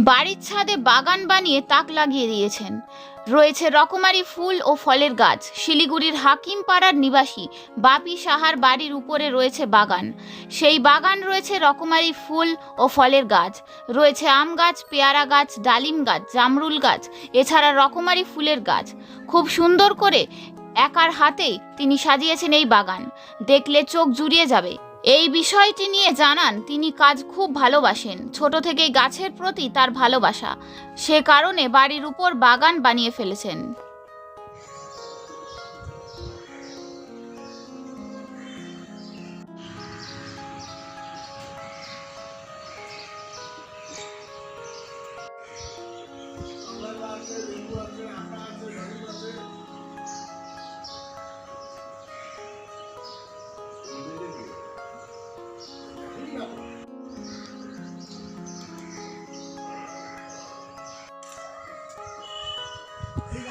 বাড়ির ছাদে বাগান বানিয়ে তাক লাগিয়ে দিয়েছেন। রয়েছে রকমারি ফুল ও ফলের গাছ। শিলিগুড়ির হাকিম পাড়ার নিবাসী বাপি সাহার বাড়ির উপরে রয়েছে বাগান। সেই বাগান রয়েছে রকমারি ফুল ও ফলের গাছ। রয়েছে আম গাছ, পেয়ারা গাছ, ডালিম গাছ, জামরুল গাছ, এছাড়া রকমারি ফুলের গাছ। খুব সুন্দর করে একার হাতেই তিনি সাজিয়েছেন এই বাগান। দেখলে চোখ জুড়িয়ে যাবে। এই বিষয়টি নিয়ে জানান, তিনি কাজ খুব ভালোবাসেন। ছোট থেকেই গাছের প্রতি তার ভালোবাসা। সে কারণে বাড়ির উপর বাগান বানিয়ে ফেলেছেন।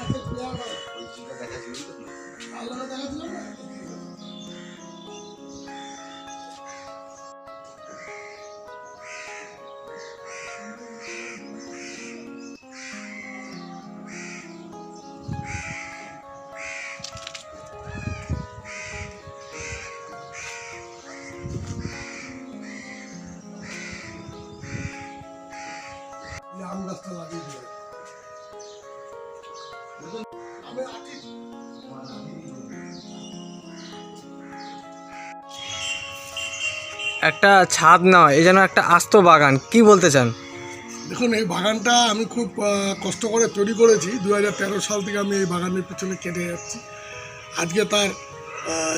এই একটা ছাদ নয় এই যেন একটা আস্ত বাগান। কি বলতে চান? দেখুন, এই বাগানটা আমি খুব কষ্ট করে তৈরি করেছি। দুহাজার তেরো সাল থেকে আমি এই বাগানের পিছনে কেটে যাচ্ছি। আজকে তার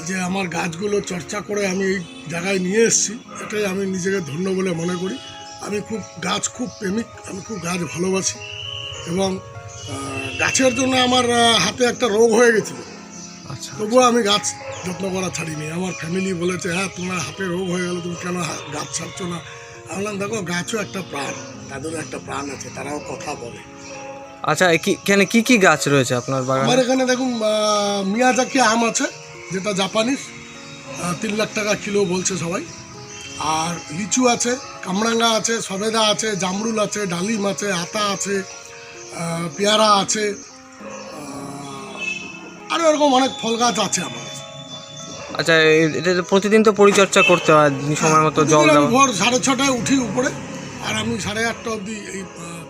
যে আমার গাছগুলো চর্চা করে আমি এই জায়গায় নিয়ে এসেছি, এটাই আমি নিজেকে ধন্য বলে মনে করি। আমি খুব, গাছ খুব প্রেমিক, আমি খুব গাছ ভালোবাসি। এবং গাছের জন্য আমার হাতে একটা রোগ হয়ে গেছিল। আচ্ছা। তবুও আমি গাছ যত্ন করা ছাড়িনি। আমার ফ্যামিলি বলেছে হ্যাঁ তোমার হাতে রোগ হয়ে গেল তুমি কেন গাছ ছাড়ছো না? আমি বললাম দেখো গাছও একটা প্রাণ। তাদেরও একটা প্রাণ আছে তারাও কথা বলে। আচ্ছা এখানে কি কি গাছ রয়েছে আপনার আমার এখানে দেখুন মিয়াজাকি আম আছে যেটা জাপানিজ। তিন লাখ টাকা কিলো বলছে সবাই। আর লিচু আছে কামরাঙ্গা আছে সবেদা আছে জামরুল আছে ডালিম আছে আতা আছে পেয়ারা আছে আরও এরকম অনেক ফল গাছ আছে আমার। আচ্ছা এটা তো প্রতিদিন তো পরিচর্যা করতে হয় সময় মতো জল দেওয়া। ভোর সাড়ে ছটায় উঠি উপরে আর আমি সাড়ে আটটা অবধি এই আহ,